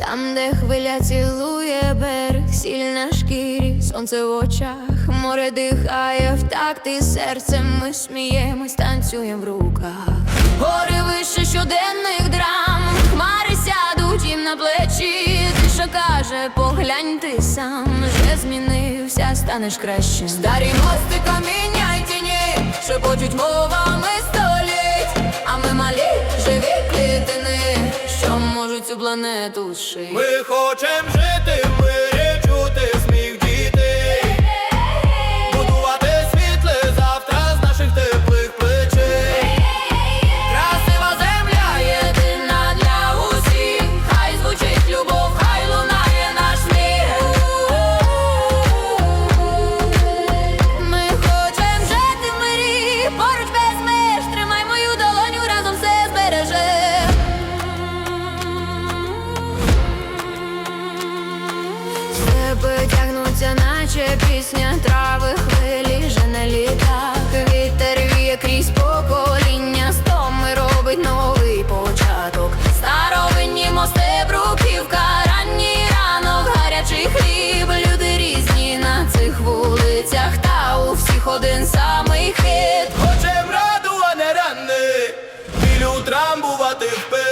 Там, де хвиля цілує берег, сіль на шкірі, сонце в очах, море дихає в такти серцем. Ми сміємось, танцюємо в руках. Гори вище щоденних драм, хмари сядуть їм на плечі. Тиша каже, поглянь ти сам, вже змінився, станеш кращим. Старі мости, каміння й тіні, шепочуть мовами цю планету ши. Ми хочемо жити Сонця, наче пісня трави, хвилі же не літа, вітер віє крізь покоління, стоми робить новий початок. Старовинні мости, бруківка, ранні ранок, гарячий хліб, люди різні на цих вулицях, та у всіх один самий хит. Хочем раду, а не рани, білю трамбувати впи.